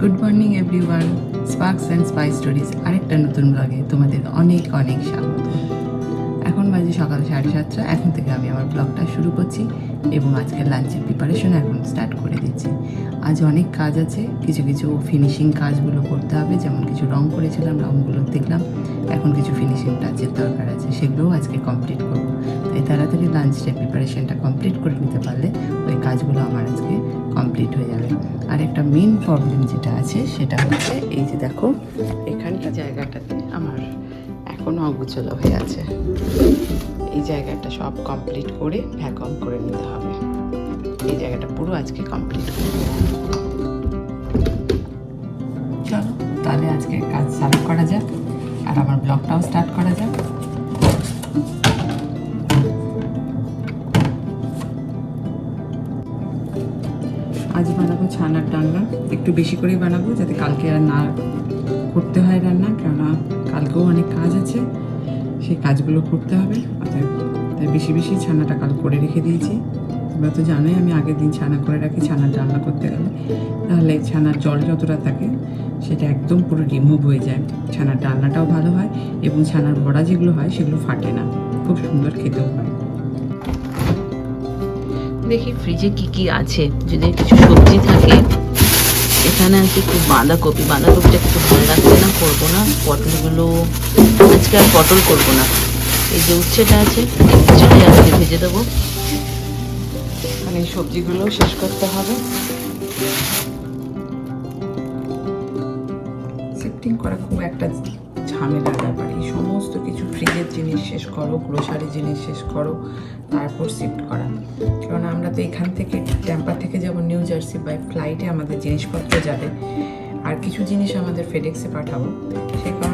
Good morning, everyone. Sparks and spy stories, আরেকটা নতুন ব্লগে তোমাদের অনেক অনেক স্বাগত। এখন বাজে সকাল সাড়ে সাতটা, এখন থেকে আমি আমার ব্লগটা শুরু করছি এবং আজকে লাঞ্চের প্রিপারেশন এখন স্টার্ট করে দিচ্ছি। আজ অনেক কাজ আছে, কিছু কিছু ফিনিশিং কাজগুলো করতে হবে, যেমন কিছু রং করেছিলাম রঙগুলো দেখলাম। এখন কিছু ফিনিশিং টাচের দরকার আছে, সেগুলোও আজকে কমপ্লিট করব। তাই তাড়াতাড়ি লাঞ্চের প্রিপারেশনটা কমপ্লিট করে নিতে পারলে ওই কাজগুলো আমার আজকে কমপ্লিট হয়ে যাবে। আর একটা মেন প্রবলেম যেটা আছে, সেটা হচ্ছে এই যে দেখো, এখানকার জায়গাটাতে আমার এখনও অগুচলো হয়ে আছে। এই জায়গাটা সব কমপ্লিট করে ভ্যাকম করে নিতে হবে। এই জায়গাটা পুরো আজকে কমপ্লিট করে চলো, তাহলে আজকে কাজ চালু করা যাক। আর আমার ব্লগটাও স্টার্ট করা যাক। আজ বানাবো ছানার ডালনা। একটু বেশি করেই বানাবো যাতে কালকে আর না করতে হয় রান্না, কেননা কালকেও অনেক কাজ আছে। সেই কাজগুলো করতে হবে। অতএব তাই বেশি বেশি ছানাটা কাল করে রেখে দিয়েছি। তোমরা তো জানোই, আমি আগের দিন ছানা করে রাখি, ছানার রান্না করতে গেলে। তাহলে ছানার জল যতটা থাকে, সেটা একদম পুরো রিমুভ হয়ে যায়। ছানার রান্নাটাও ভালো হয় এবং ছানার বড়া যেগুলো হয়, সেগুলো ফাটে না। খুব সুন্দর খেতেও হয়। দেখি ফ্রিজে কি কি আছে। যদি কিছু সবজি থাকে, এখানে আছে একটু বাঁধাকপি। বাঁধাকপিটা একটু ভালো লাগছে না, করব না। পটলগুলো, আজকে আর পটল করব না। এই যে উচ্ছেটা আছে উচ্ছেটাই আজকে ভেজে দেবো। এই সবজিগুলো শেষ করতে হবে। শিফটিং করা খুব একটা ঝামেলার ব্যাপার। এই সমস্ত কিছু ফ্রিজের জিনিস শেষ করো গ্রোসারি জিনিস শেষ করো, তারপর শিফট করা। কারণ আমরা তো এখান থেকে ট্যাম্পার থেকে যাব নিউ জার্সি বাই ফ্লাইটে আমাদের জিনিসপত্র যাবে। আর কিছু জিনিস আমাদের ফেডেক্সে পাঠাবো। সে কারণে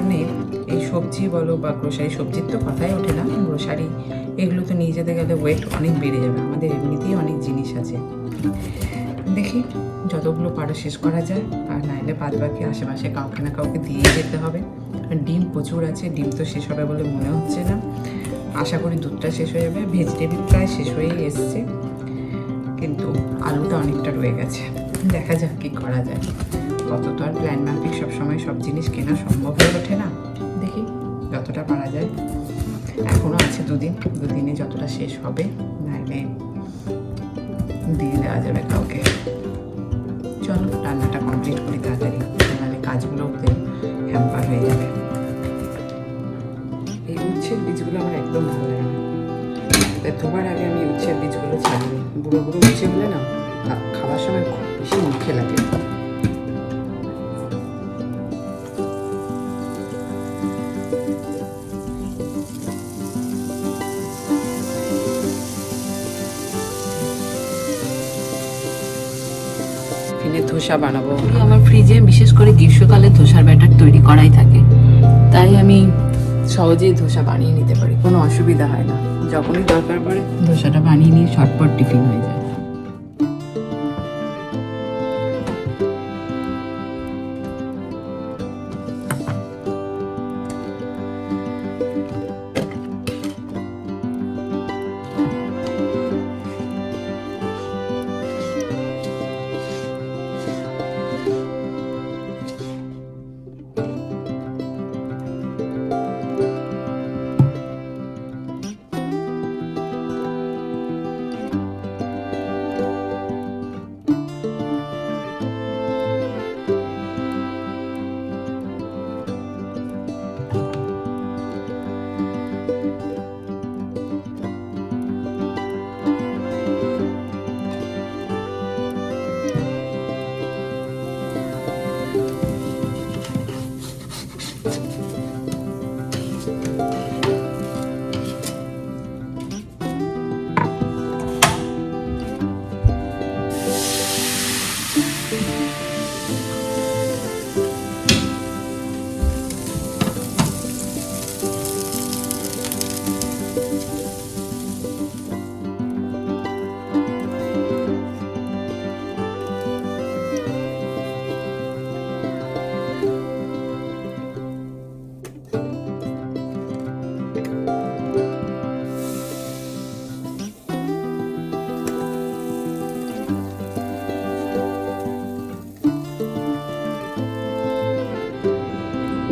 সবজি বলো বা গ্রোসারি সবজির তো কথাই ওঠে না। গ্রোসারি এগুলো তো নিয়ে যেতে গেলে ওয়েট অনেক বেড়ে যাবে। আমাদের এমনিতেই অনেক জিনিস আছে। দেখি যতগুলো পারো শেষ করা যায়, আর নাইলে বাদ বাকি আশেপাশে কাউকে না কাউকে দিয়ে যেতে হবে। ডিম প্রচুর আছে, ডিম তো শেষ হবে বলে মনে হচ্ছে না। আশা করি দুধটা শেষ হয়ে যাবে। ভেজিটেবিল প্রায় শেষ হয়েই এসছে। কিন্তু আলুটা অনেকটা রয়ে গেছে। দেখা যাক কী করা যায়। কত তো আর প্ল্যান মাফিক সবসময় সব জিনিস কেনা সম্ভব হয়ে ওঠে না। যতটা পারা যায়। এখনও আছে দুদিন। দুদিনে যতটা শেষ হবে নাইলে দিয়ে দেওয়া যাবে কাউকে। চলো, রান্নাটা কমপ্লিট করি তাড়াতাড়ি। নাহলে কাজগুলো ওদের হ্যাম্পার হয়ে যাবে। এই উচ্ছের বীজগুলো আমার একদম ভালো লাগে না। তাই আগে আমি উচ্ছের বীজগুলো ছাড়িনি। বুড়ো বুড়ো উচ্ছে হলে না খাওয়ার সময় খুব বেশি মুখে লাগে। ধোসা বানাবো। আমার ফ্রিজে বিশেষ করে গ্রীষ্মকালে ধোসার ব্যাটার তৈরি করাই থাকে। তাই আমি সহজেই ধোসা বানিয়ে নিতে পারি, কোনো অসুবিধা হয় না। যখনই দরকার পড়ে ধোসাটা বানিয়ে নিয়ে ঝটপট টিফিন হয়ে যায়।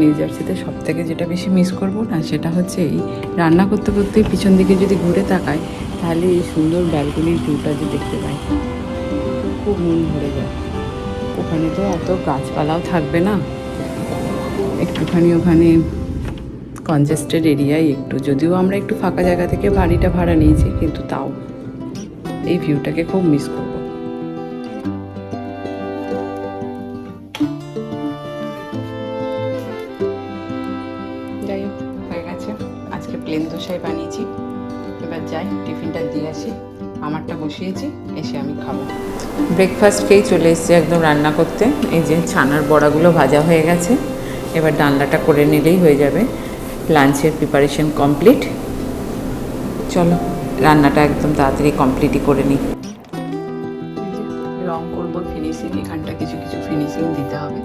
নিউ জার্সিতে সব থেকে যেটা বেশি মিস করব না, সেটা হচ্ছে এই রান্না করতে করতে পিছন দিকে যদি ঘুরে তাকাই, তাহলে এই সুন্দর ব্যালকনির ভিউটা যে দেখতে পাই, খুব মন ভরে যায়। ওখানে তো এত গাছপালাও থাকবে না। একটুখানি ওখানে কনজেস্টেড এরিয়াই একটু। যদিও আমরা একটু ফাঁকা জায়গা থেকে বাড়িটা ভাড়া নিয়েছি, কিন্তু তাও এই ভিউটাকে খুব মিস করব দোসাই বানিয়েছি। এবার যাই টিফিনটা দিয়ে আসি। আমারটা বসিয়েছি এসে আমি খাব। ব্রেকফাস্ট খেয়েই চলে এসেছি একদম রান্না করতে। এই যে ছানার বড়াগুলো ভাজা হয়ে গেছে। এবার ডালনাটা করে নিলেই হয়ে যাবে। লাঞ্চের প্রিপারেশন কমপ্লিট চলো রান্নাটা একদম তাড়াতাড়ি কমপ্লিটই করে নিই। রং করব ফিনিশিং এখানটা কিছু কিছু ফিনিশিং দিতে হবে।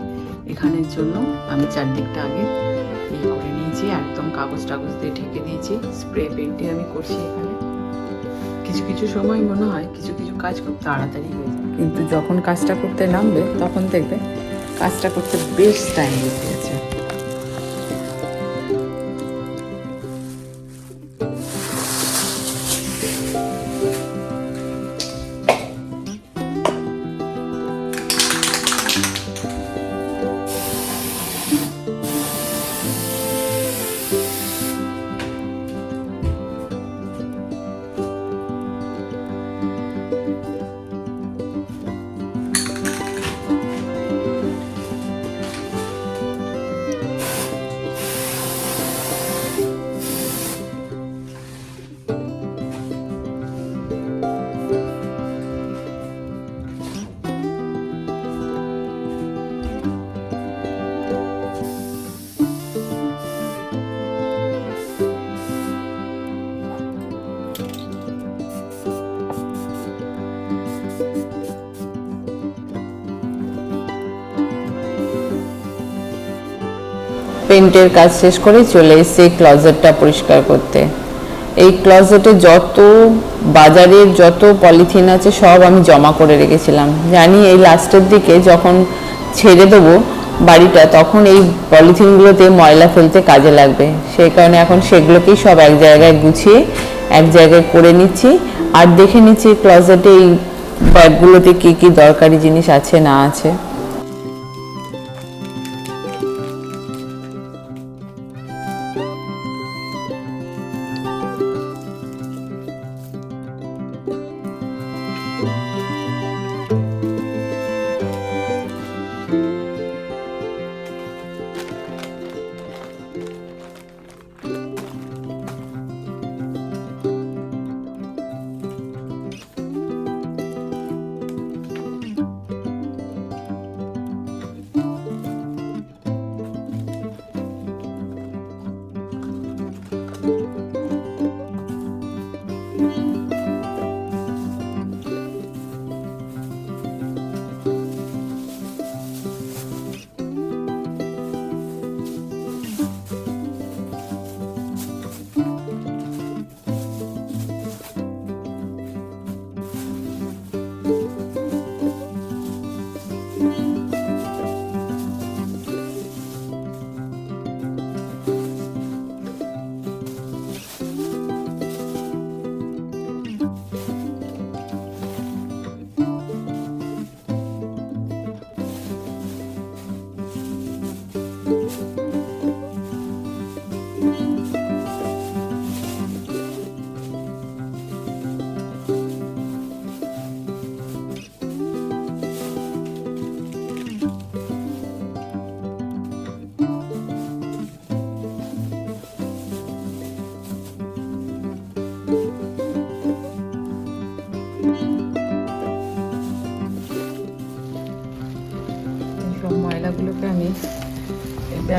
এখানের জন্য আমি চারদিকটা আগে ইয়ে করে নিয়েছি, একদম কাগজ টাগজ দিয়ে ঢেকে দিয়েছি স্প্রে পেন্টে আমি করছি এখানে। কিছু কিছু সময় মনে হয় কিছু কিছু কাজ খুব তাড়াতাড়ি হয়ে যায়। কিন্তু যখন কাজটা করতে নামবে, তখন দেখবে কাজটা করতে বেশ টাইম লেগে পেন্টের কাজ শেষ করে চলে এসেছি ক্লজেটটা পরিষ্কার করতে। এই ক্লজেটে যত বাজারের যত পলিথিন আছে সব আমি জমা করে রেখেছিলাম। জানি এই লাস্টের দিকে যখন ছেড়ে দেবো বাড়িটা, তখন এই পলিথিনগুলোতে ময়লা ফেলতে কাজে লাগবে। সেই কারণে এখন সেগুলোকেই সব এক জায়গায় গুছিয়ে, এক জায়গায় করে নিচ্ছি। আর দেখে নিচ্ছি ক্লজেটে এই ব্যাগগুলোতে কী কী দরকারি জিনিস আছে না আছে।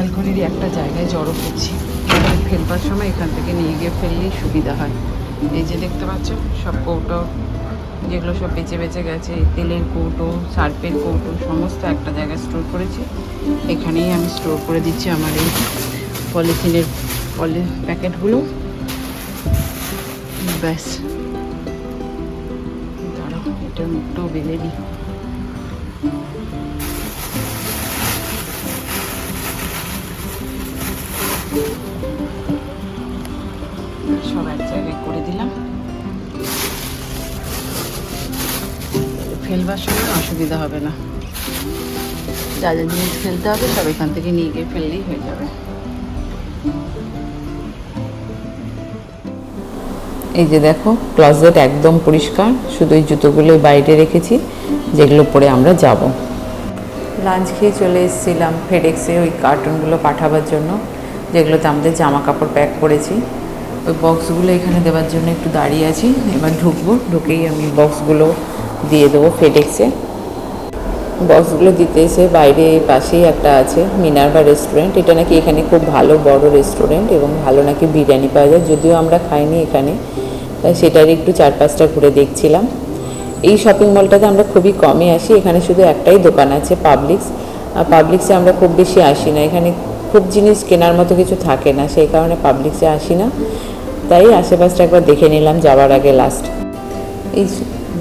ব্যালকনির একটা জায়গায় জড়ো করছি। ফেলবার সময় এখান থেকে নিয়ে গিয়ে ফেললেই সুবিধা হয়। এই যে দেখতে পাচ্ছ, সব কৌটো, যেগুলো সব বেঁচে বেঁচে গেছে, তেলের কৌটো, সার্পের কৌটো, সমস্ত একটা জায়গায় স্টোর করেছি। এখানেই আমি স্টোর করে দিচ্ছি আমার এই পলিথিনের পলি প্যাকেটগুলো। ব্যাস। দাঁড়াও, এটার মুখটাও বেঁধে দিই। ফেলবার সময় অসুবিধা হবে না। যা যা জিনিস ফেলতে হবে সব এখান থেকে নিয়ে গিয়ে ফেললেই হয়ে যাবে। এই যে দেখো ক্লজেট একদম পরিষ্কার শুধু এই জুতোগুলো বাইরে রেখেছি যেগুলো পরে আমরা যাব। লাঞ্চ খেয়ে চলে এসেছিলাম ফেডেক্সে ওই কার্টুনগুলো পাঠাবার জন্য যেগুলোতে আমাদের জামা কাপড় প্যাক করেছি। ওই বক্সগুলো এখানে দেওয়ার জন্য একটু দাঁড়িয়ে আছি এবার ঢুকবো ঢুকেই আমি বক্সগুলো দিয়ে দেবো ফেডেক্সে বক্সগুলো দিতে এসে বাইরে পাশেই একটা আছে মিনারভা রেস্টুরেন্ট এটা নাকি এখানে খুব ভালো বড় রেস্টুরেন্ট এবং ভালো নাকি বিরিয়ানি পাওয়া যায়, যদিও আমরা খাইনি এখানে। তাই সেটার একটু চার পাঁচটা ঘুরে দেখছিলাম। এই শপিং মলটাতে আমরা খুবই কমই আসি, এখানে শুধু একটাই দোকান আছে পাবলিক্স আর পাবলিক্সে আমরা খুব বেশি আসি না, এখানে খুব জিনিস কেনার মতো কিছু থাকে না, সেই কারণে পাবলিক্সে আসি না। তাই আশেপাশটা একবার দেখে নিলাম যাওয়ার আগে লাস্ট এই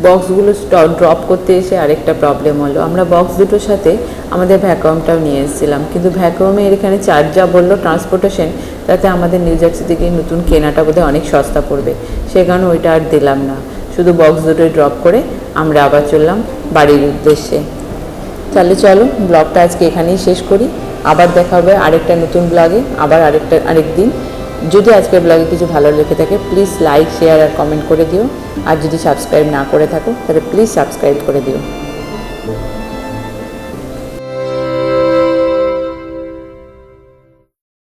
বক্সগুলো ড্রপ করতে এসে আরেকটা প্রবলেম হলো। আমরা বক্স দুটোর সাথে আমাদের ভ্যাকুয়ামটাও নিয়ে এসেছিলাম। কিন্তু ভ্যাকুয়ামের এখানে চার্জ যা বলল ট্রান্সপোর্টেশন তাতে আমাদের নিউ জার্সি থেকে নতুন কেনাটা বোধহয় অনেক সস্তা পড়বে। সে কারণে ওইটা আর দিলাম না। শুধু বক্স দুটোই ড্রপ করে আমরা আবার চললাম বাড়ির উদ্দেশ্যে। তাহলে চলো ব্লগটা আজকে এখানেই শেষ করি। আবার দেখা হবে আরেকটা নতুন ব্লগে আবার আরেকটা আরেক দিন যদি আজকের ব্লগে কিছু ভালো লেগে থাকে প্লিজ লাইক শেয়ার আর কমেন্ট করে দিও। আর যদি সাবস্ক্রাইব না করে থাকো, তাহলে প্লিজ সাবস্ক্রাইব করে দিও।